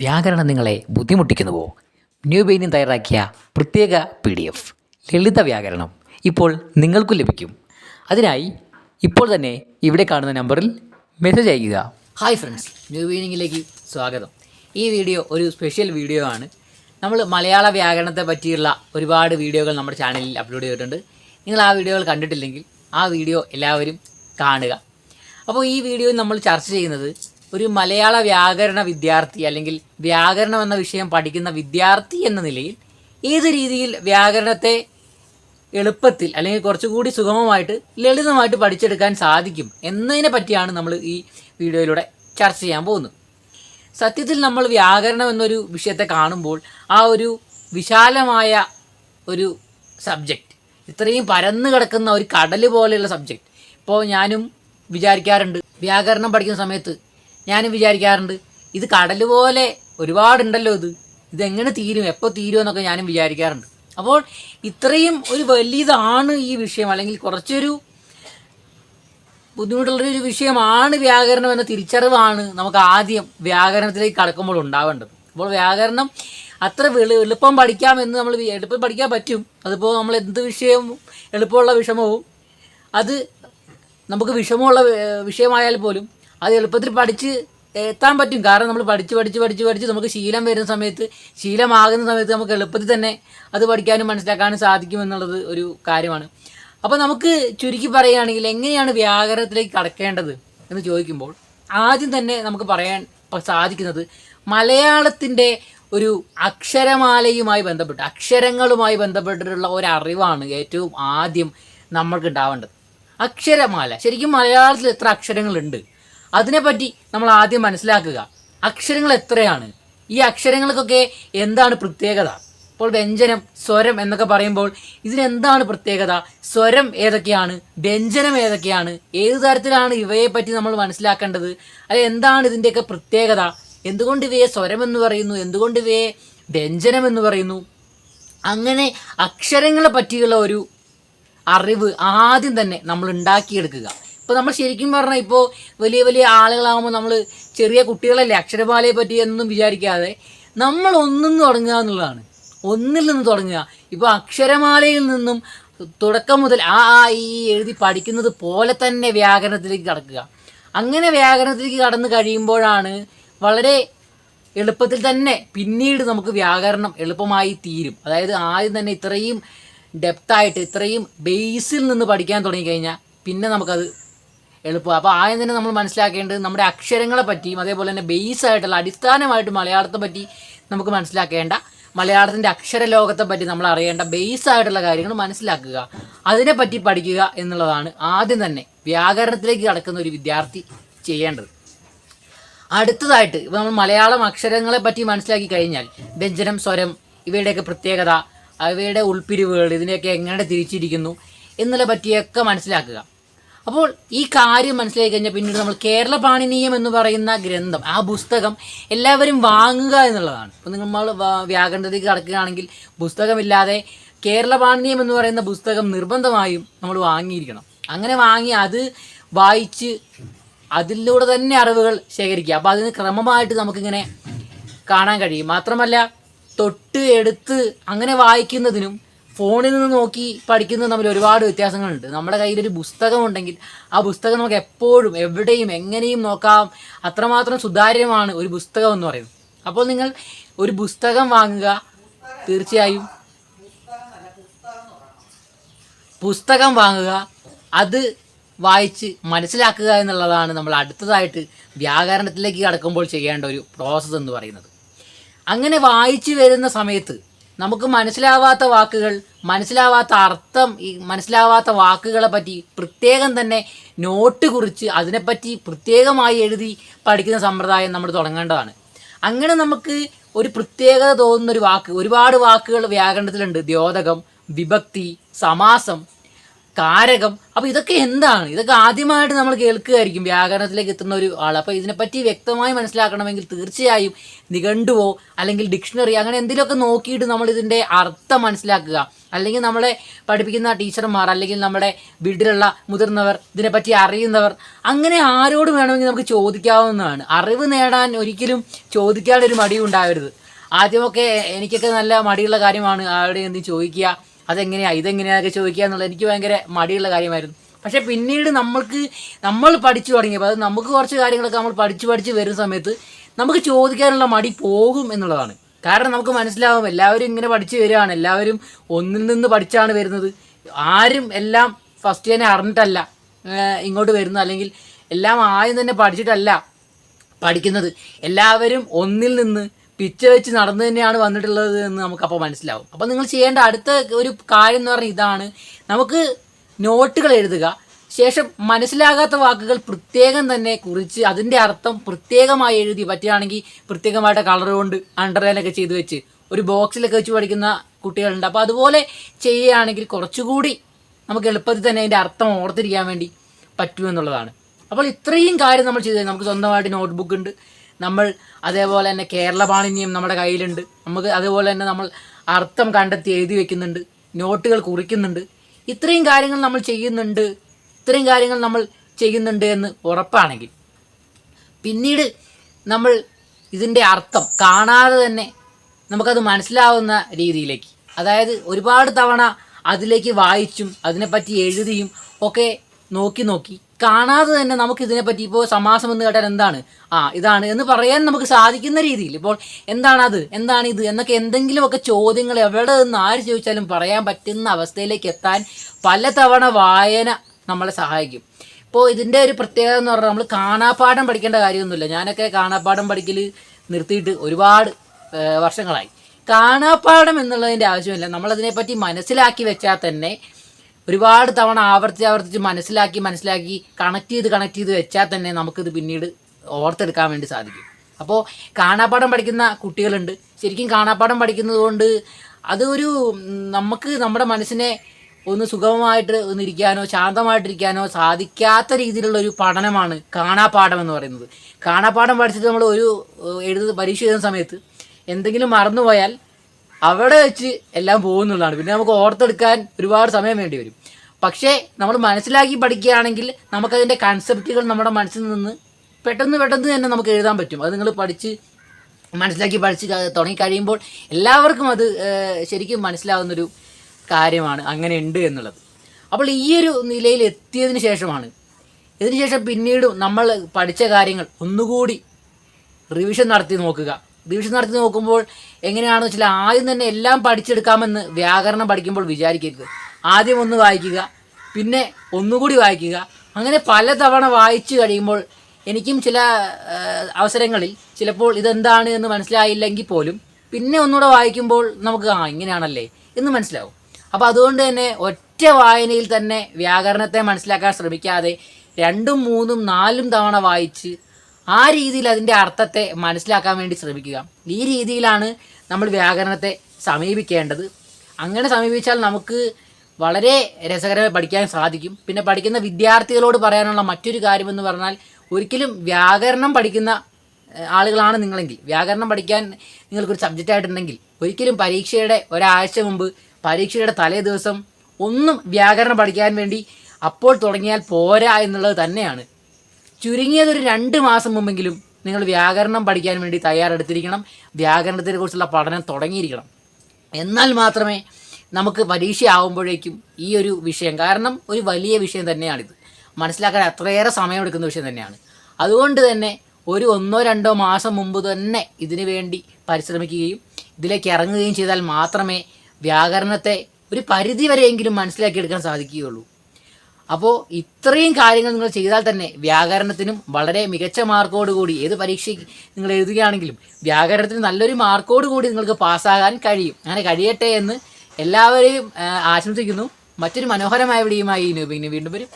വ്യാകരണം നിങ്ങളെ ബുദ്ധിമുട്ടിക്കുന്നുവോ? ന്യൂ ബെയിനും തയ്യാറാക്കിയ പ്രത്യേക പി ഡി എഫ്. ലളിത വ്യാകരണം ഇപ്പോൾ നിങ്ങൾക്കും ലഭിക്കും. അതിനായി ഇപ്പോൾ തന്നെ ഇവിടെ കാണുന്ന നമ്പറിൽ മെസ്സേജ് അയക്കുക ഹായ് ഫ്രണ്ട്സ് ന്യൂ ബെയിനിങ്ങിലേക്ക് സ്വാഗതം. ഈ വീഡിയോ ഒരു സ്പെഷ്യൽ വീഡിയോ ആണ്. നമ്മൾ മലയാള വ്യാകരണത്തെ പറ്റിയുള്ള ഒരുപാട് വീഡിയോകൾ നമ്മുടെ ചാനലിൽ അപ്ലോഡ് ചെയ്തിട്ടുണ്ട്. നിങ്ങൾ ആ വീഡിയോകൾ കണ്ടിട്ടില്ലെങ്കിൽ ആ വീഡിയോ എല്ലാവരും കാണുക. അപ്പോൾ ഈ വീഡിയോയിൽ നമ്മൾ ചർച്ച ചെയ്യുന്നത് ഒരു മലയാള വ്യാകരണ വിദ്യാർത്ഥി അല്ലെങ്കിൽ വ്യാകരണം എന്ന വിഷയം പഠിക്കുന്ന വിദ്യാർത്ഥി എന്ന നിലയിൽ ഏത് രീതിയിൽ വ്യാകരണത്തെ എളുപ്പത്തിൽ അല്ലെങ്കിൽ കുറച്ചുകൂടി സുഗമമായിട്ട് ലളിതമായിട്ട് പഠിച്ചെടുക്കാൻ സാധിക്കും എന്നതിനെ പറ്റിയാണ് നമ്മൾ ഈ വീഡിയോയിലൂടെ ചർച്ച ചെയ്യാൻ പോകുന്നത്. സത്യത്തിൽ നമ്മൾ വ്യാകരണം എന്നൊരു വിഷയത്തെ കാണുമ്പോൾ ആ ഒരു വിശാലമായ ഒരു സബ്ജക്റ്റ് ഇത്രയും പരന്നു കിടക്കുന്ന ഒരു കടൽ പോലെയുള്ള സബ്ജക്റ്റ് ഇപ്പോൾ ഞാനും വിചാരിക്കാറുണ്ട് വ്യാകരണം പഠിക്കുന്ന സമയത്ത് ഞാനും വിചാരിക്കാറുണ്ട് ഇത് കടൽ പോലെ ഒരുപാടുണ്ടല്ലോ ഇത്. ഇതെങ്ങനെ തീരും എപ്പോൾ തീരും എന്നൊക്കെ ഞാനും വിചാരിക്കാറുണ്ട്. അപ്പോൾ ഇത്രയും ഒരു വലിയതാണ് ഈ വിഷയം അല്ലെങ്കിൽ കുറച്ചൊരു ബുദ്ധിമുട്ടുള്ളൊരു വിഷയമാണ് വ്യാകരണം എന്ന തിരിച്ചറിവാണ് നമുക്ക് ആദ്യം വ്യാകരണത്തിലേക്ക് കടക്കുമ്പോൾ ഉണ്ടാവേണ്ടത്. അപ്പോൾ വ്യാകരണം അത്ര വെളു എളുപ്പം പഠിക്കാമെന്ന് നമ്മൾ എളുപ്പം പഠിക്കാൻ പറ്റും. അതിപ്പോൾ നമ്മൾ എന്ത് വിഷയവും എളുപ്പമുള്ള വിഷമവും അത് നമുക്ക് വിഷമമുള്ള വിഷയമായാൽ പോലും അത് എളുപ്പത്തിൽ പഠിച്ച് എത്താൻ പറ്റും. കാരണം നമ്മൾ പഠിച്ച് പഠിച്ച് പഠിച്ച് പഠിച്ച് നമുക്ക് ശീലം വരുന്ന സമയത്ത് ശീലമാകുന്ന സമയത്ത് നമുക്ക് എളുപ്പത്തിൽ തന്നെ അത് പഠിക്കാനും മനസ്സിലാക്കാനും സാധിക്കും എന്നുള്ളത് ഒരു കാര്യമാണ്. അപ്പോൾ നമുക്ക് ചുരുക്കി പറയുകയാണെങ്കിൽ എങ്ങനെയാണ് വ്യാകരണത്തിലേക്ക് കടക്കേണ്ടത് എന്ന് ചോദിക്കുമ്പോൾ ആദ്യം തന്നെ നമുക്ക് പറയാൻ സാധിക്കുന്നത് മലയാളത്തിന്റെ ഒരു അക്ഷരമാലയുമായി ബന്ധപ്പെട്ട് അക്ഷരങ്ങളുമായി ബന്ധപ്പെട്ടിട്ടുള്ള ഒരറിവാണ് ഏറ്റവും ആദ്യം നമ്മൾക്ക് ഉണ്ടാവേണ്ടത്. അക്ഷരമാല. ശരിക്കും മലയാളത്തിൽ എത്ര അക്ഷരങ്ങളുണ്ട്? അതിനെപ്പറ്റി നമ്മൾ ആദ്യം മനസ്സിലാക്കുക. അക്ഷരങ്ങൾ എത്രയാണ്? ഈ അക്ഷരങ്ങൾക്കൊക്കെ എന്താണ് പ്രത്യേകത? ഇപ്പോൾ വ്യഞ്ജനം സ്വരം എന്നൊക്കെ പറയുമ്പോൾ ഇതിനെന്താണ് പ്രത്യേകത? സ്വരം ഏതൊക്കെയാണ്? വ്യഞ്ജനം ഏതൊക്കെയാണ്? ഏത് തരത്തിലാണ് ഇവയെപ്പറ്റി പറ്റി നമ്മൾ മനസ്സിലാക്കേണ്ടത്? അത് എന്താണ് ഇതിന്റെയൊക്കെ പ്രത്യേകത? എന്തുകൊണ്ട് ഇവയെ സ്വരം എന്ന് പറയുന്നു? എന്തുകൊണ്ട് ഇവയെ വ്യഞ്ജനം എന്ന് പറയുന്നു? അങ്ങനെ അക്ഷരങ്ങളെ പറ്റിയുള്ള ഒരു അറിവ് ആദ്യം തന്നെ നമ്മൾ ഉണ്ടാക്കിയെടുക്കുക. ഇപ്പോൾ നമ്മൾ ശരിക്കും പറഞ്ഞാൽ ഇപ്പോൾ വലിയ വലിയ ആളുകളാകുമ്പോൾ നമ്മൾ ചെറിയ കുട്ടികളല്ലേ അക്ഷരമാലയെ പറ്റി എന്നൊന്നും വിചാരിക്കാതെ നമ്മൾ ഒന്നും തുടങ്ങുക എന്നുള്ളതാണ്. ഒന്നിൽ നിന്ന് തുടങ്ങുക. ഇപ്പോൾ അക്ഷരമാലയിൽ നിന്നും തുടക്കം മുതൽ ആ ആ ഈ എഴുതി പഠിക്കുന്നത് പോലെ തന്നെ വ്യാകരണത്തിലേക്ക് കടക്കുക. അങ്ങനെ വ്യാകരണത്തിലേക്ക് കടന്നു കഴിയുമ്പോഴാണ് വളരെ എളുപ്പത്തിൽ തന്നെ പിന്നീട് നമുക്ക് വ്യാകരണം എളുപ്പമായി തീരും. അതായത് ആദ്യം തന്നെ ഇത്രയും ഡെപ്തായിട്ട് ഇത്രയും ബേസിൽ നിന്ന് പഠിക്കാൻ തുടങ്ങിക്കഴിഞ്ഞാൽ പിന്നെ നമുക്കത് എളുപ്പം. അപ്പോൾ ആദ്യം തന്നെ നമ്മൾ മനസ്സിലാക്കേണ്ടത് നമ്മുടെ അക്ഷരങ്ങളെ പറ്റിയും അതേപോലെ തന്നെ ബേസ് ആയിട്ടുള്ള അടിസ്ഥാനമായിട്ട് മലയാളത്തെ പറ്റി നമുക്ക് മനസ്സിലാക്കേണ്ട മലയാളത്തിന്റെ അക്ഷര ലോകത്തെ പറ്റി നമ്മൾ അറിയേണ്ട ബേസ് ആയിട്ടുള്ള കാര്യങ്ങൾ മനസ്സിലാക്കുക അതിനെപ്പറ്റി പഠിക്കുക എന്നുള്ളതാണ് ആദ്യം തന്നെ വ്യാകരണത്തിലേക്ക് കടക്കുന്ന ഒരു വിദ്യാർത്ഥി ചെയ്യേണ്ടത്. അടുത്തതായിട്ട് ഇപ്പോൾ നമ്മൾ മലയാളം അക്ഷരങ്ങളെ പറ്റി മനസ്സിലാക്കി കഴിഞ്ഞാൽ വ്യഞ്ജനം സ്വരം ഇവയുടെയൊക്കെ പ്രത്യേകത അവയുടെ ഉൾപ്പിരിവുകൾ ഇതിനെയൊക്കെ എങ്ങനെ തിരിച്ചിരിക്കുന്നു എന്നുള്ള പറ്റിയൊക്കെ മനസ്സിലാക്കുക. അപ്പോൾ ഈ കാര്യം മനസ്സിലാക്കി കഴിഞ്ഞാൽ പിന്നീട് നമ്മൾ കേരള പാണിനീയം എന്ന് പറയുന്ന ഗ്രന്ഥം ആ പുസ്തകം എല്ലാവരും വാങ്ങുക എന്നുള്ളതാണ്. ഇപ്പം നമ്മൾ വ്യാകരണത്തേക്ക് കടക്കുകയാണെങ്കിൽ പുസ്തകമില്ലാതെ കേരള പാണിനീയം എന്ന് പറയുന്ന പുസ്തകം നിർബന്ധമായും നമ്മൾ വാങ്ങിയിരിക്കണം. അങ്ങനെ വാങ്ങി അത് വായിച്ച് അതിലൂടെ തന്നെ അറിവുകൾ ശേഖരിക്കുക. അപ്പോൾ അതിന് ക്രമമായിട്ട് നമുക്കിങ്ങനെ കാണാൻ കഴിയും. മാത്രമല്ല തൊട്ട് എടുത്ത് അങ്ങനെ വായിക്കുന്നതിനും ഫോണിൽ നിന്ന് നോക്കി പഠിക്കുന്നത് തമ്മിൽ ഒരുപാട് വ്യത്യാസങ്ങളുണ്ട്. നമ്മുടെ കയ്യിലൊരു പുസ്തകം ഉണ്ടെങ്കിൽ ആ പുസ്തകം നമുക്ക് എപ്പോഴും എവിടെയും എങ്ങനെയും നോക്കാം. അത്രമാത്രം സുതാര്യമാണ് ഒരു പുസ്തകം എന്ന് പറയുന്നത് അപ്പോൾ നിങ്ങൾ ഒരു പുസ്തകം വാങ്ങുക തീർച്ചയായും. പുസ്തകം വാങ്ങുക അത് വായിച്ച് മനസ്സിലാക്കുക എന്നുള്ളതാണ് നമ്മൾ അടുത്തതായിട്ട് വ്യാകരണത്തിലേക്ക് കടക്കുമ്പോൾ ചെയ്യേണ്ട ഒരു പ്രോസസ്സ് എന്ന് പറയുന്നത്. അങ്ങനെ വായിച്ചു വരുന്ന സമയത്ത് നമുക്ക് മനസ്സിലാവാത്ത വാക്കുകൾ മനസ്സിലാവാത്ത അർത്ഥം ഈ മനസ്സിലാവാത്ത വാക്കുകളെ പറ്റി പ്രത്യേകം തന്നെ നോട്ട് കുറിച്ച് അതിനെപ്പറ്റി പ്രത്യേകമായി എഴുതി പഠിക്കുന്ന സമ്പ്രദായം നമ്മൾ തുടങ്ങേണ്ടതാണ്. അങ്ങനെ നമുക്ക് ഒരു പ്രത്യേകത തോന്നുന്ന ഒരു വാക്ക് ഒരുപാട് വാക്കുകൾ വ്യാകരണത്തിലുണ്ട്. ദ്യോതകം വിഭക്തി സമാസം കാരകം. അപ്പോൾ ഇതൊക്കെ എന്താണ്? ഇതൊക്കെ ആദ്യമായിട്ട് നമ്മൾ കേൾക്കുകയായിരിക്കും വ്യാകരണത്തിലേക്ക് എത്തുന്ന ഒരു ആൾ അപ്പോൾ ഇതിനെപ്പറ്റി വ്യക്തമായി മനസ്സിലാക്കണമെങ്കിൽ തീർച്ചയായും നിഘണ്ടുവോ അല്ലെങ്കിൽ ഡിക്ഷണറി അങ്ങനെ എന്തെങ്കിലുമൊക്കെ നോക്കിയിട്ട് നമ്മൾ ഇതിന്റെ അർത്ഥം മനസ്സിലാക്കുക. അല്ലെങ്കിൽ നമ്മളെ പഠിപ്പിക്കുന്ന ടീച്ചർമാർ അല്ലെങ്കിൽ നമ്മുടെ വീട്ടിലുള്ള മുതിർന്നവർ ഇതിനെപ്പറ്റി അറിയുന്നവർ അങ്ങനെ ആരോട് വേണമെങ്കിൽ നമുക്ക് ചോദിക്കാവുന്നതാണ്. അറിവ് നേടാൻ ഒരിക്കലും ചോദിക്കാനൊരു മടി ഉണ്ടാവരുത് ആദ്യമൊക്കെ എനിക്കൊക്കെ നല്ല മടിയുള്ള കാര്യമാണ് ആരുടെ എന്ത് ചോദിക്കുക. അതെങ്ങനെയാ ഇതെങ്ങനെയാന്നൊക്കെ ചോദിക്കുക എന്നുള്ളത് എനിക്ക് ഭയങ്കര മടിയുള്ള കാര്യമായിരുന്നു. പക്ഷെ പിന്നീട് നമ്മൾക്ക് നമ്മൾ പഠിച്ചു തുടങ്ങിയപ്പോൾ അത് നമുക്ക് കുറച്ച് കാര്യങ്ങളൊക്കെ നമ്മൾ പഠിച്ച് പഠിച്ച് വരുന്ന സമയത്ത് നമുക്ക് ചോദിക്കാനുള്ള മടി പോകും എന്നുള്ളതാണ്. കാരണം നമുക്ക് മനസ്സിലാവും എല്ലാവരും ഇങ്ങനെ പഠിച്ചു വരികയാണ് എല്ലാവരും ഒന്നിൽ നിന്ന് പഠിച്ചാണ് വരുന്നത്. ആരും എല്ലാം ഫസ്റ്റ് തന്നെ അറിഞ്ഞിട്ടല്ല ഇങ്ങോട്ട് വരുന്നത്. അല്ലെങ്കിൽ എല്ലാം ആദ്യം തന്നെ പഠിച്ചിട്ടല്ല പഠിക്കുന്നത്. എല്ലാവരും ഒന്നിൽ നിന്ന് പിച്ച വെച്ച് നടന്നു തന്നെയാണ് വന്നിട്ടുള്ളത് എന്ന് നമുക്കപ്പോൾ മനസ്സിലാവും. അപ്പോൾ നിങ്ങൾ ചെയ്യേണ്ട അടുത്ത ഒരു കാര്യം എന്ന് പറഞ്ഞാൽ ഇതാണ്. നമുക്ക് നോട്ടുകൾ എഴുതുക. ശേഷം മനസ്സിലാകാത്ത വാക്കുകൾ പ്രത്യേകം തന്നെ കുറിച്ച് അതിന്റെ അർത്ഥം പ്രത്യേകമായി എഴുതി പറ്റുകയാണെങ്കിൽ പ്രത്യേകമായിട്ട് കളർ കൊണ്ട് അണ്ടർലൈനൊക്കെ ചെയ്ത് വെച്ച് ഒരു ബോക്സിലൊക്കെ വെച്ച് പഠിക്കുന്ന കുട്ടികളുണ്ട്. അപ്പോൾ അതുപോലെ ചെയ്യുകയാണെങ്കിൽ കുറച്ചുകൂടി നമുക്ക് എളുപ്പത്തിൽ തന്നെ അതിന്റെ അർത്ഥം ഓർത്തിരിക്കാൻ വേണ്ടി പറ്റുമെന്നുള്ളതാണ്. അപ്പോൾ ഇത്രയും കാര്യം നമ്മൾ ചെയ്ത്. നമുക്ക് സ്വന്തമായിട്ട് നോട്ട്ബുക്ക് ഉണ്ട്. നമ്മൾ അതേപോലെ തന്നെ കേരള പാണിന്യം നമ്മുടെ കയ്യിലുണ്ട്. നമുക്ക് അതേപോലെ തന്നെ നമ്മൾ അർത്ഥം കണ്ടെത്തി എഴുതി വെക്കുന്നുണ്ട്. നോട്ടുകൾ കുറിക്കുന്നുണ്ട്. ഇത്രയും കാര്യങ്ങൾ നമ്മൾ ചെയ്യുന്നുണ്ട്. ഇത്രയും കാര്യങ്ങൾ നമ്മൾ ചെയ്യുന്നുണ്ട് എന്ന് ഉറപ്പാണെങ്കിൽ. പിന്നീട് നമ്മൾ ഇതിന്റെ അർത്ഥം കാണാതെ തന്നെ നമുക്കത് മനസ്സിലാവുന്ന രീതിയിലേക്ക്. അതായത് ഒരുപാട് തവണ അതിലേക്ക് വായിച്ചും അതിനെപ്പറ്റി എഴുതിയും ഒക്കെ നോക്കി നോക്കി കാണാതെ തന്നെ നമുക്ക് ഇതിനെപ്പറ്റി ഇപ്പോൾ സമാസം എന്ന് കേട്ടാൽ എന്താണ്? ആ ഇതാണ് എന്ന് പറയാൻ നമുക്ക് സാധിക്കുന്ന രീതിയിൽ. ഇപ്പോൾ എന്താണ് അത് എന്താണ് ഇത്? എന്നൊക്കെ എന്തെങ്കിലുമൊക്കെ ചോദ്യങ്ങൾ എവിടെ നിന്ന് ആര് ചോദിച്ചാലും പറയാൻ പറ്റുന്ന അവസ്ഥയിലേക്ക് എത്താൻ പലതവണ വായന നമ്മളെ സഹായിക്കും. ഇപ്പോൾ ഇതിന്റെ ഒരു പ്രത്യേകത എന്ന് പറഞ്ഞാൽ നമ്മൾ കാണാപ്പാഠം പഠിക്കേണ്ട കാര്യമൊന്നുമില്ല. ഞാനൊക്കെ കാണാപ്പാഠം പഠിക്കൽ നിർത്തിയിട്ട് ഒരുപാട് വർഷങ്ങളായി. കാണാപ്പാഠം എന്നുള്ളതിന്റെ ആവശ്യമില്ല. നമ്മളതിനെപ്പറ്റി മനസ്സിലാക്കി വെച്ചാൽ തന്നെ ഒരുപാട് തവണ ആവർത്തി ആവർത്തിച്ച് മനസ്സിലാക്കി മനസ്സിലാക്കി കണക്ട് ചെയ്ത് കണക്ട് ചെയ്ത് വെച്ചാൽ തന്നെ നമുക്കിത് പിന്നീട് ഓർത്തെടുക്കാൻ വേണ്ടി സാധിക്കും. അപ്പോൾ കാണാപ്പാഠം പഠിക്കുന്ന കുട്ടികളുണ്ട്. ശരിക്കും കാണാപ്പാഠം പഠിക്കുന്നത് കൊണ്ട് അതൊരു നമുക്ക് നമ്മുടെ മനസ്സിനെ ഒന്ന് സുഗമമായിട്ട് ഒന്ന് ഇരിക്കാനോ ശാന്തമായിട്ടിരിക്കാനോ സാധിക്കാത്ത രീതിയിലുള്ള ഒരു പഠനമാണ് കാണാപ്പാഠം എന്ന് പറയുന്നത്. കാണാപ്പാഠം പഠിച്ചിട്ട് നമ്മൾ ഒരു എഴുതുന്ന പരീക്ഷ എഴുതുന്ന സമയത്ത് എന്തെങ്കിലും മറന്നുപോയാൽ അവിടെ വെച്ച് എല്ലാം പോകുന്നുള്ളതാണ്. പിന്നെ നമുക്ക് ഓർത്തെടുക്കാൻ ഒരുപാട് സമയം വേണ്ടി വരും. പക്ഷേ നമ്മൾ മനസ്സിലാക്കി പഠിക്കുകയാണെങ്കിൽ നമുക്കതിന്റെ കൺസെപ്റ്റുകൾ നമ്മുടെ മനസ്സിൽ നിന്ന് പെട്ടെന്ന് പെട്ടെന്ന് തന്നെ നമുക്ക് എഴുതാൻ പറ്റും. അത് നിങ്ങൾ പഠിച്ച് മനസ്സിലാക്കി പഠിച്ച് തുടങ്ങി കഴിയുമ്പോൾ എല്ലാവർക്കും അത് ശരിക്കും മനസ്സിലാവുന്നൊരു കാര്യമാണ് അങ്ങനെ ഉണ്ട് എന്നുള്ളത്. അപ്പോൾ ഈ ഒരു നിലയിൽ എത്തിയതിന് ശേഷമാണ്. ഇതിനുശേഷം പിന്നീട് നമ്മൾ പഠിച്ച കാര്യങ്ങൾ ഒന്നുകൂടി റിവിഷൻ നടത്തി നോക്കുക. റിവിഷൻ നടത്തി നോക്കുമ്പോൾ എങ്ങനെയാണെന്ന് വെച്ചാൽ ആദ്യം തന്നെ എല്ലാം പഠിച്ചെടുക്കാമെന്ന് വ്യാകരണം പഠിക്കുമ്പോൾ വിചാരിക്കരുത്. ആദ്യം ഒന്ന് വായിക്കുക പിന്നെ ഒന്നുകൂടി വായിക്കുക. അങ്ങനെ പലതവണ വായിച്ചു കഴിയുമ്പോൾ എനിക്കും ചില അവസരങ്ങളിൽ ചിലപ്പോൾ ഇതെന്താണ് എന്ന് മനസ്സിലായില്ലെങ്കിൽ പോലും പിന്നെ ഒന്നുകൂടെ വായിക്കുമ്പോൾ നമുക്ക് ആ ഇങ്ങനെയാണല്ലേ എന്ന് മനസ്സിലാവും. അപ്പോൾ അതുകൊണ്ട് തന്നെ ഒറ്റ വായനയിൽ തന്നെ വ്യാകരണത്തെ മനസ്സിലാക്കാൻ ശ്രമിക്കാതെ രണ്ടും മൂന്നും നാലും തവണ വായിച്ച് ആ രീതിയിൽ അതിന്റെ അർത്ഥത്തെ മനസ്സിലാക്കാൻ വേണ്ടി ശ്രമിക്കുക. ഈ രീതിയിലാണ് നമ്മൾ വ്യാകരണത്തെ സമീപിക്കേണ്ടത്. അങ്ങനെ സമീപിച്ചാൽ നമുക്ക് വളരെ രസകരമായി പഠിക്കാൻ സാധിക്കും. പിന്നെ പഠിക്കുന്ന വിദ്യാർത്ഥികളോട് പറയാനുള്ള മറ്റൊരു കാര്യമെന്ന് പറഞ്ഞാൽ ഒരിക്കലും വ്യാകരണം പഠിക്കുന്ന ആളുകളാണ് നിങ്ങളെങ്കിൽ. വ്യാകരണം പഠിക്കാൻ നിങ്ങൾക്കൊരു സബ്ജക്റ്റ് ആയിട്ടുണ്ടെങ്കിൽ ഒരിക്കലും പരീക്ഷയുടെ ഒരാഴ്ച മുമ്പ് പരീക്ഷയുടെ തലേ ദിവസം ഒന്നും വ്യാകരണം പഠിക്കാൻ വേണ്ടി അപ്പോൾ തുടങ്ങിയാൽ പോരാ എന്നുള്ളത് തന്നെയാണ്. ചുരുങ്ങിയത് ഒരു രണ്ട് മാസം മുമ്പെങ്കിലും നിങ്ങൾ വ്യാകരണം പഠിക്കാൻ വേണ്ടി തയ്യാറെടുത്തിരിക്കണം. വ്യാകരണത്തിനെ കുറിച്ചുള്ള പഠനം തുടങ്ങിയിരിക്കണം. എന്നാൽ മാത്രമേ നമുക്ക് പരീക്ഷ ആവുമ്പോഴേക്കും ഈ ഒരു വിഷയം കാരണം ഒരു വലിയ വിഷയം തന്നെയാണിത്. മനസ്സിലാക്കാൻ അത്രയേറെ സമയമെടുക്കുന്ന വിഷയം തന്നെയാണ്. അതുകൊണ്ട് തന്നെ ഒരു ഒന്നോ രണ്ടോ മാസം മുമ്പ് തന്നെ ഇതിനു വേണ്ടി പരിശ്രമിക്കുകയും ഇതിലേക്ക് ഇറങ്ങുകയും ചെയ്താൽ മാത്രമേ വ്യാകരണത്തെ ഒരു പരിധി വരെയെങ്കിലും മനസ്സിലാക്കിയെടുക്കാൻ സാധിക്കുകയുള്ളൂ. അപ്പോൾ ഇത്രയും കാര്യങ്ങൾ നിങ്ങൾ ചെയ്താൽ തന്നെ വ്യാകരണത്തിനും വളരെ മികച്ച മാർക്കോട് കൂടി ഏത് പരീക്ഷയ്ക്ക് നിങ്ങൾ എഴുതുകയാണെങ്കിലും വ്യാകരണത്തിന് നല്ലൊരു മാർക്കോട് കൂടി നിങ്ങൾക്ക് പാസ്സാകാൻ കഴിയും. അങ്ങനെ കഴിയട്ടെ എന്ന് എല്ലാവരെയും ആശംസിക്കുന്നു. മറ്റൊരു മനോഹരമായ വിടിയുമായി ഇനി വീണ്ടും വരും.